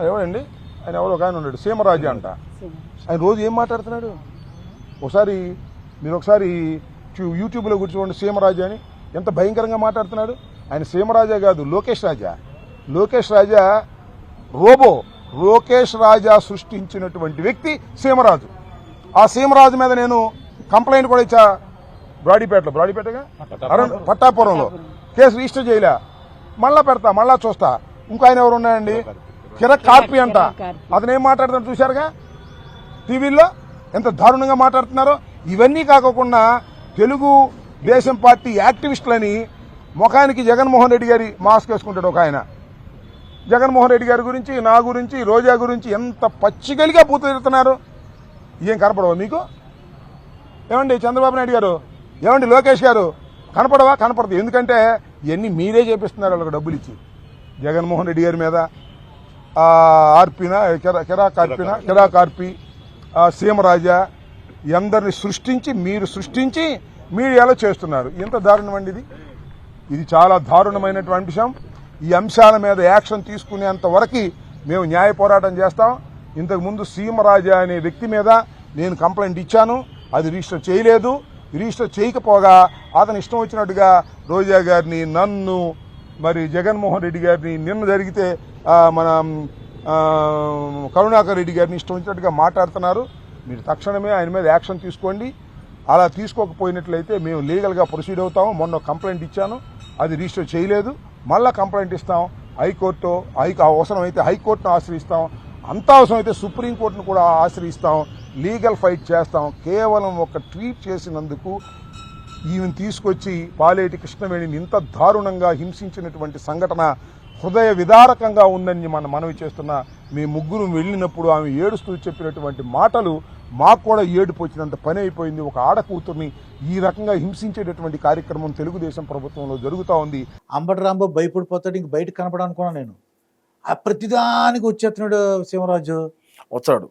ఎవరండి ఆయన ఎవరో ఒక ఆయన ఉన్నాడు సీమరాజు అంట. ఆయన రోజు ఏం మాట్లాడుతున్నాడు? ఒకసారి మీరు ఒకసారి యూట్యూబ్లో కూర్చోండి సీమరాజా అని. ఎంత భయంకరంగా మాట్లాడుతున్నాడు? ఆయన సీమరాజా కాదు లోకేష్ రాజా. లోకేష్ రాజా రోబో. లోకేష్ రాజా సృష్టించినటువంటి వ్యక్తి సీమరాజు. ఆ సీమరాజు మీద నేను కంప్లైంట్ కూడా ఇచ్చా బ్రాడీపేటలో. బ్రాడీపేటగా? అరుణ్ పట్టాపురంలో. కేసు రిజిస్టర్ చేయలే. మళ్ళా పెడతా మళ్ళా చూస్తా. ఇంకో ఆయన ఎవరు ఉన్నాయండి కిరక్ కార్పి అంట. అతను ఏం మాట్లాడుతున్నాడు చూశారుగా? టీవీల్లో ఎంత దారుణంగా మాట్లాడుతున్నారో? ఇవన్నీ కాకోకుండా తెలుగు దేశం పార్టీ యాక్టివిస్టులని ముఖానికి జగన్మోహన్ రెడ్డి గారి మాస్క్ వేసుకుంటాడు ఒక ఆయన. జగన్మోహన్ రెడ్డి గారి గురించి నా గురించి రోజా గురించి ఎంత పచ్చిగలిగా పూతున్నారు ఏం కనపడవా మీకు? ఏమండి చంద్రబాబు నాయుడు గారు? ఏమండి లోకేష్ గారు? కనపడవా? కనపడదు. ఎందుకంటే ఇవన్నీ మీరే చేపిస్తున్నారు వాళ్ళకి డబ్బులు ఇచ్చి. జగన్మోహన్ రెడ్డి గారి మీద ఆర్పిన కిరా కిరా కార్పిన కిరా కార్పి ఆ, సీమరాజా అందరిని సృష్టించి మీరు సృష్టించి మీడియాలో చేస్తున్నారు. ఎంత దారుణం అండి ఇది. ఇది చాలా దారుణమైనటువంటి అంశం. ఈ అంశాల మీద యాక్షన్ తీసుకునేంత వరకు మేము న్యాయ పోరాటం చేస్తాం. ఇంతకుముందు సీమరాజా అనే వ్యక్తి మీద నేను కంప్లైంట్ ఇచ్చాను. అది రిజిస్టర్ చేయలేదు. రిజిస్టర్ చేయకపోగా అతను ఇష్టం వచ్చినట్టుగా రోజా గారిని నన్ను మరి జగన్మోహన్ రెడ్డి గారిని నిన్న జరిగితే మన కరుణాకర్ రెడ్డి గారిని ఇష్టం వచ్చినట్టుగా మాట్లాడుతున్నారు. మీరు తక్షణమే ఆయన మీద యాక్షన్ తీసుకోండి. అలా తీసుకోకపోయినట్లయితే మేము లీగల్గా ప్రొసీడ్ అవుతాము. మొన్న కంప్లైంట్ ఇచ్చాను. అది రిజిస్టర్ చేయలేదు. మళ్ళీ కంప్లైంట్ ఇస్తాం. హైకోర్టు హై అవసరమైతే హైకోర్టును ఆశ్రయిస్తాం. అంత అవసరమైతే సుప్రీంకోర్టును కూడా ఆశ్రయిస్తాం. లీగల్ ఫైట్ చేస్తాం. కేవలం ఒక ట్వీట్ చేసినందుకు ఈమెను తీసుకొచ్చి పాలేటి కృష్ణవేణిని ఇంత దారుణంగా హింసించినటువంటి సంఘటన హృదయ విదారకంగా ఉందని మనం మనవి చేస్తున్న మీ ముగ్గురు వెళ్ళినప్పుడు ఆమె ఏడుస్తూ చెప్పినటువంటి మాటలు మాకు కూడా ఏడుపు వచ్చినంత పని అయిపోయింది. ఒక ఆడ కూతుర్ని ఈ రకంగా హింసించేటటువంటి కార్యక్రమం తెలుగుదేశం ప్రభుత్వంలో జరుగుతూ ఉంది. అంబటి రాంబాబు భయపడిపోతాడు ఇంక బయట కనపడనుకున్నా నేను. ఆ ప్రతిదానికి వచ్చేస్తున్నాడు శివరాజు వచ్చాడు?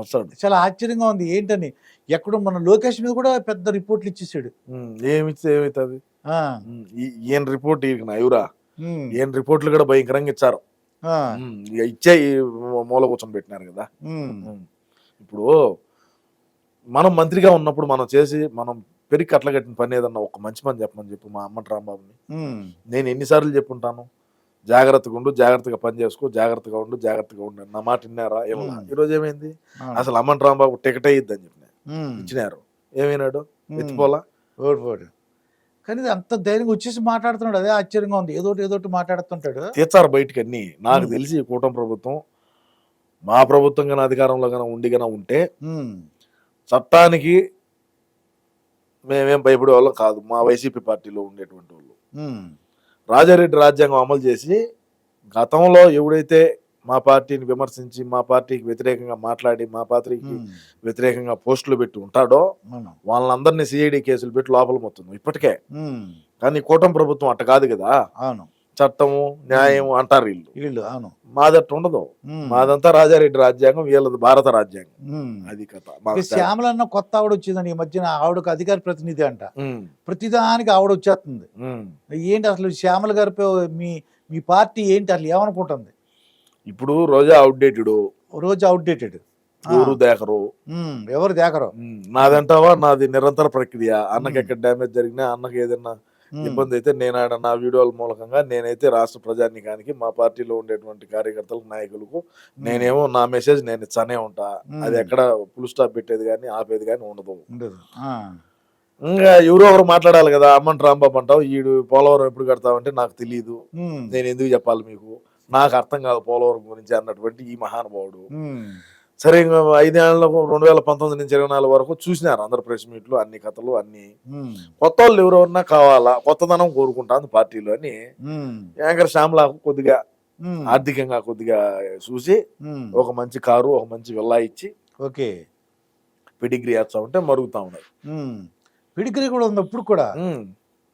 వచ్చాడు. చాలా ఆశ్చర్యంగా ఉంది. ఏంటని? ఎక్కడో మన లోకేష్ మీద కూడా పెద్ద రిపోర్ట్లు ఇచ్చేసాడు. ఏమిస్తే ఏమవుతుంది? ఈయన రిపోర్ట్ ఈయన ఎవరా ఈయన రిపోర్ట్లు కూడా భయంకరంగా ఇచ్చారు. ఇచ్చే మూల కూర్చొని పెట్టినారు కదా. ఇప్పుడు మనం మంత్రిగా ఉన్నప్పుడు మనం చేసి మనం పెరిగి కట్టలగట్టిన పని ఏదన్నా ఒక మంచి పని చెప్పమని చెప్పు మా అమ్మటి రాంబాబుని. నేను ఎన్నిసార్లు చెప్పుంటాను? జాగ్రత్తగా ఉండు జాగ్రత్తగా పని చేసుకో జాగ్రత్తగా ఉండు జాగ్రత్తగా ఉండు. నా మాట విన్నారా? ఏమన్నా. ఈరోజు ఏమైంది. అసలు అమ్మటి రాంబాబు టికెట్ అయ్యిద్దని చెప్పిన ఇచ్చినారు. ఏమైనాడు. ఎత్తిపోలా? ఓడిపోయాడు కానీ అంత ధైర్యంగా వచ్చేసి మాట్లాడుతున్నాడు. అదే ఆశ్చర్యంగా ఉంది. ఏదోటి ఏదోటి మాట్లాడుతుంటాడు. తీర్చారు బయటికి అన్ని. నాకు. తెలిసి కూటమి ప్రభుత్వం మా ప్రభుత్వం కానీ అధికారంలో కానీ ఉండి కానీ ఉంటే చట్టానికి మేమేం భయపడే వాళ్ళం కాదు. మా వైసీపీ పార్టీలో ఉండేటువంటి వాళ్ళు. రాజారెడ్డి రాజ్యాంగం అమలు చేసి గతంలో ఎవడైతే మా పార్టీని విమర్శించి మా పార్టీకి వ్యతిరేకంగా మాట్లాడి మా పార్టీకి వ్యతిరేకంగా పోస్టులు పెట్టి ఉంటాడో. వాళ్ళందరినీ సిఐడి కేసులు పెట్టి లోపల మొత్తం ఇప్పటికే. కానీ కూటమి ప్రభుత్వం అట్ట కాదు కదా. అవును. చట్టము న్యాయం అంటారు వీళ్ళు. వీళ్ళు అవును. మాదట్టు ఉండదు. మాదంతా రాజారెడ్డి రాజ్యాంగం వీళ్ళది భారత రాజ్యాంగం. అది కథ. ఈ మాకు శ్యామల అన్న కొత్త ఆవిడ వచ్చిందండి. ఈ మధ్యన ఆవిడకు అధికార ప్రతినిధి అంట. ప్రతిదానికి ఆవిడ వచ్చేస్తుంది. ఏంటి అసలు శ్యామల గారి పే- మీ మీ పార్టీ ఏంటి అసలు ఏమనుకుంటుంది? ఇప్పుడు రోజా అవుట్డేటెడ్ రోజు అవుట్డేటెడ్ ఊరు దేకరు? ఎవరు దేకరు? నాదంటావా? నాది నిరంతర ప్రక్రియ. అన్నకి. ఎక్కడ డ్యామేజ్ జరిగినా అన్నకి ఏదైనా ఇబ్బంది అయితే నేను ఆడ నా వీడియోల మూలకంగా నేనైతే రాష్ట్ర ప్రజానికానికి మా పార్టీలో ఉండేటువంటి కార్యకర్తలకు నాయకులకు నేనేమో నా మెసేజ్ నేను ఇచ్చానే ఉంటా. అది ఎక్కడ ఫుల్ స్టాప్ పెట్టేది కానీ ఆపేది కానీ ఉండదు. ఇంకా ఎవరో ఒకరు మాట్లాడాలి కదా అమ్మంట రాంబాబు అంటావు ఈడు పోలవరం ఎప్పుడు కడతావంటే నాకు తెలియదు నేను ఎందుకు చెప్పాలి మీకు? నాకు అర్థం కాదు పోలవరం గురించి అన్నటువంటి ఈ మహానుభావుడు. సరే ఇంకా ఐదేళ్ళకు రెండు వేల పంతొమ్మిది నుంచి ఇరవై నాలుగు వరకు చూసినారు అందరు ప్రెస్ మీట్లు అన్ని కథలు అన్ని. కొత్త వాళ్ళు ఎవరెవరన్నా కావాలా కొత్తదనం కోరుకుంటాను పార్టీలో అని యాంకర్ శ్యామలకు కొద్దిగా ఆర్థికంగా కొద్దిగా చూసి ఒక మంచి కారు ఒక మంచి విల్లా ఇచ్చి ఓకే. పెడిగ్రీ వేస్తా ఉంటే మరుగుతా ఉన్నాయి ఉమ్, పిడికిరి కూడా ఉంది అప్పుడు కూడా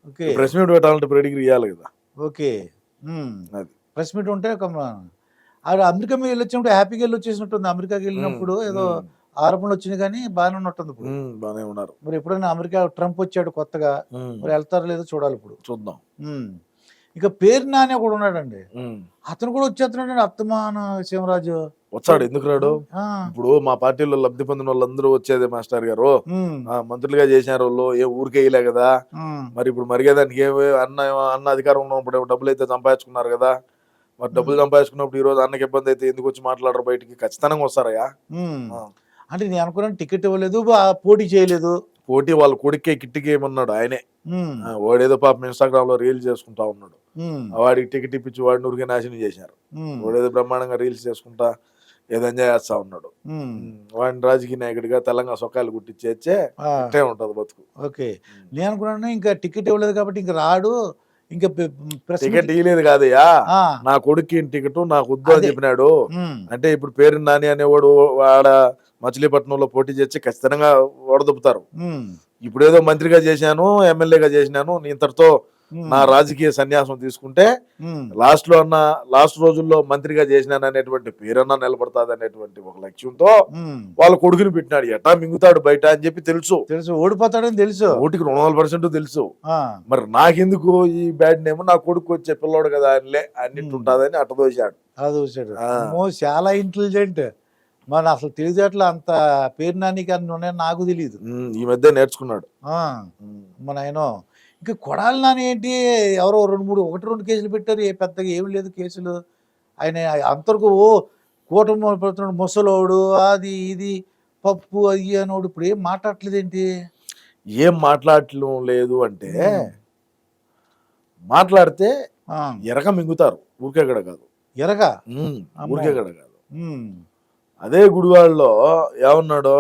ఓకే. ప్రెస్ మీట్ పెట్టాలంటే పెడిగ్రీ ఇవ్వాలి కదా. ఓకే. అది. ప్రెస్ మీట్ ఉంటే ఒక ఆవిడ అమెరికా మీద వెళ్ళొచ్చినప్పుడు హ్యాపీగా వెళ్ళి వచ్చేసినట్టుంది అమెరికాకి వెళ్ళినప్పుడు ఏదో ఆరోపణలు వచ్చినాయి కానీ బాగానే ఉన్నట్టుంది ఇప్పుడు. బాగానే ఉన్నారు. మరి ఎప్పుడైనా అమెరికా ట్రంప్ వచ్చాడు కొత్తగా మరి వెళ్తారో లేదో చూడాలి ఇప్పుడు. చూద్దాం. ఇక పేరు నాని ఒకడు ఉన్నాడండి. అతను కూడా వచ్చేస్తున్నాడు అత్తమాన సీమరాజు వచ్చాడు ఎందుకు రాడు? ఇప్పుడు మా పార్టీలో లబ్ధి పొందిన వాళ్ళందరూ వచ్చేది మాస్టర్ గారు. మంత్రులుగా చేసినారు వాళ్ళు ఏ ఊరికే వేయలే కదా. మరి ఇప్పుడు మరిగేదానికి ఏమి అన్న అన్న అధికారం ఉన్నప్పుడు డబ్బులు అయితే సంపాదించుకున్నారు కదా. మరి డబ్బులు సంపాదించుకున్నప్పుడు ఈ రోజు అన్నకి ఇబ్బంది అయితే ఎందుకు వచ్చి మాట్లాడరు బయటికి? ఖచ్చితంగా వస్తారయ్యా. అంటే నేను అనుకున్నాను టికెట్ ఇవ్వలేదు పోటీ చేయలేదు. పోటీ వాళ్ళ కొడుకే కిట్టికి ఏమన్నాడు ఆయనే. వాడేదో పాపం ఇన్స్టాగ్రామ్లో రీల్స్ చేసుకుంటా ఉన్నాడు. వాడికి టికెట్ ఇప్పించి వాడిని ఊరికే నాశనం చేశారు. వాడేదో బ్రహ్మాండంగా రీల్స్ చేసుకుంటా ఏదో ఎంజాయ్ చేస్తా ఉన్నాడు. వాడిని రాజకీయ నాయకుడిగా తెలంగాణ సొక్కాలు కుట్టించేచ్చే ఉంటది బతుకు. ఓకే. నేను అనుకున్నాను ఇంకా టికెట్ ఇవ్వలేదు కాబట్టి ఇంకా రాడు. ఇంకా టికెట్ ఇయ్యలేదు కాదయ్యా. నా కొడుక్కి టికెట్ నాకు వద్దు అని. చెప్పినాడు. అంటే ఇప్పుడు పేరు నాని అనేవాడు ఆడ మచిలీపట్నంలో పోటీ చేసి ఖచ్చితంగా ఓడదొప్పుతారు ఉమ్, ఇప్పుడు ఏదో మంత్రిగా చేశాను ఎమ్మెల్యేగా చేసినాను ఇంతటితో నా రాజకీయ సన్యాసం తీసుకుంటే లాస్ట్లో అన్న లాస్ట్ రోజుల్లో మంత్రిగా చేసినాను అనేటువంటి పేరన్నా నిలబడతాది అనేటువంటి ఒక లక్ష్యంతో. వాళ్ళ కొడుకుని పెట్టినాడు. ఎట్టా మింగుతాడు బయట అని చెప్పి తెలుసు. తెలుసు. ఓడిపోతాడని తెలుసు. ఓటికి రెండు వందల పర్సెంట్ తెలుసు. మరి నాకెందుకు ఈ బ్యాడ్ నేమ్ నా కొడుకు వచ్చే పిల్లోడు కదా అనిలే అన్నిటి ఉంటుందని అట్టదోశాడు. అమ్మో చాలా ఇంటెలిజెంట్ మన అసలు తెలిసేట్ల అంత పేరు నానికి అన్ని ఉన్నాయని నాకు తెలియదు ఈ మధ్య నేర్చుకున్నాడు. మన ఆయన ఇంకా కొడాలి నాని ఏంటి? ఎవరో రెండు మూడు ఒకటి రెండు కేసులు పెట్టారు. ఏ పెద్దగా ఏమి లేదు కేసులు. ఆయన అంతవరకు ఓ కూటమి పెడుతున్నాడు ముసలోడు అది ఇది పప్పు అది అనోడు ఇప్పుడు ఏం మాట్లాడట్లేదు ఏంటి? ఏం మాట్లాడటం లేదు అంటే మాట్లాడితే ఎరగ మింగుతారు. ఊరికేగడ కాదు. ఎరగా? ఉమ్, అమ్మో. ఊరికేగడ కాదు. అదే గుడివాడలో ఏమన్నాడు?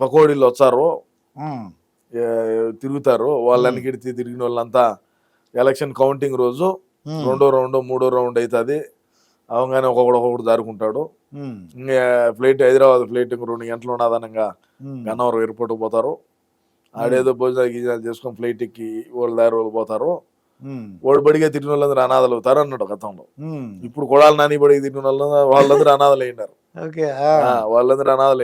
పకోడీలు వచ్చారు. తిరుగుతారు. వాళ్ళని గిడితే తిరిగిన వాళ్ళంతా ఎలక్షన్ కౌంటింగ్ రోజు రెండో రౌండ్ మూడో రౌండ్ అవుతుంది అవగానే ఒక్కొక్కడు ఒక్కొక్కడు దారుకుంటాడు. ఫ్లైట్ హైదరాబాద్ ఫ్లైట్ ఇంక రెండు గంటలు ఉన్నదనంగా గన్నవరం ఎయిర్పోర్ట్ పోతారు. ఆడేదో భోజనాలు గీజనాలు చేసుకొని ఫ్లైట్ ఎక్కి వాళ్ళ దారి వాళ్ళు పోతారు. వాడు బడిగా తిరిగిన వాళ్ళందరూ అనాథలు అవుతారు అన్నాడు గతంలో. ఇప్పుడు కొడాలి నాని బడికి తిరిగిన వాళ్ళు వాళ్ళందరూ అనాథలు అయినారు. వాళ్ళందరూ అనాథలు.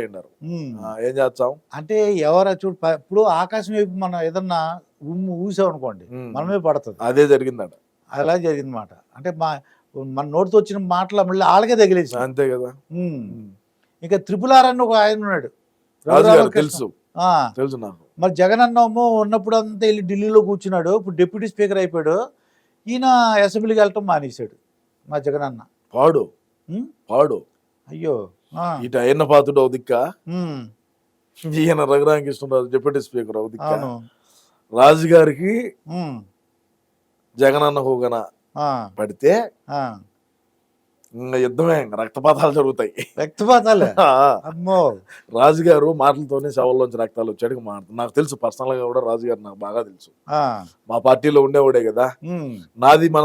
ఆ, ఏం చేస్తాం? అంటే ఎవరా చూడు ఇప్పుడు ఆకాశం వైపు మనం ఏదన్నా ఉమ్ము ఊసాం అనుకోండి ఉమ్. మనమే పడుతుంది. అదే జరిగిందట. అలా జరిగింది మాట అంటే మా మన నోటితో వచ్చిన మాటలు మళ్ళీ వాళ్ళకే తగిలేసి. అంతే కదా. ఇంకా త్రిపుల్ ఆర్ అని ఒక ఆయన ఉన్నాడు. తెలుసు. ఆ, తెలుసు నాకు. మరి జగన్ అన్నమో ఉన్నప్పుడు అంతా వెళ్ళి ఢిల్లీలో కూర్చున్నాడు. ఇప్పుడు డిప్యూటీ స్పీకర్ అయిపోయాడు. ఈయన అసెంబ్లీకి వెళ్ళటం మానేశాడు మా జగన్ అన్న పాడు పాడు. అయ్యో. ఇటు అయ్యన్న పాతుడు ఒక దిక్క? ఉమ్, ఈయన రఘురామకృష్ణరాజు డిప్యూటీ స్పీకర్ ఒక దిక్క? అవును. రాజు గారికి ఉమ్, జగనన్న హోగన పడితే. ఇంకా యుద్ధమే రక్తపాతాలు జరుగుతాయి. వ్యక్తపాతాలే ఆ, అమ్మో. రాజుగారు మాటలతోనే శవంలోంచి రక్తాలు వచ్చాడు. మాట నాకు తెలుసు పర్సనల్గా కూడా రాజుగారు నాకు బాగా తెలుసు. మా పార్టీలో ఉండేవాడే కదా. నాది మన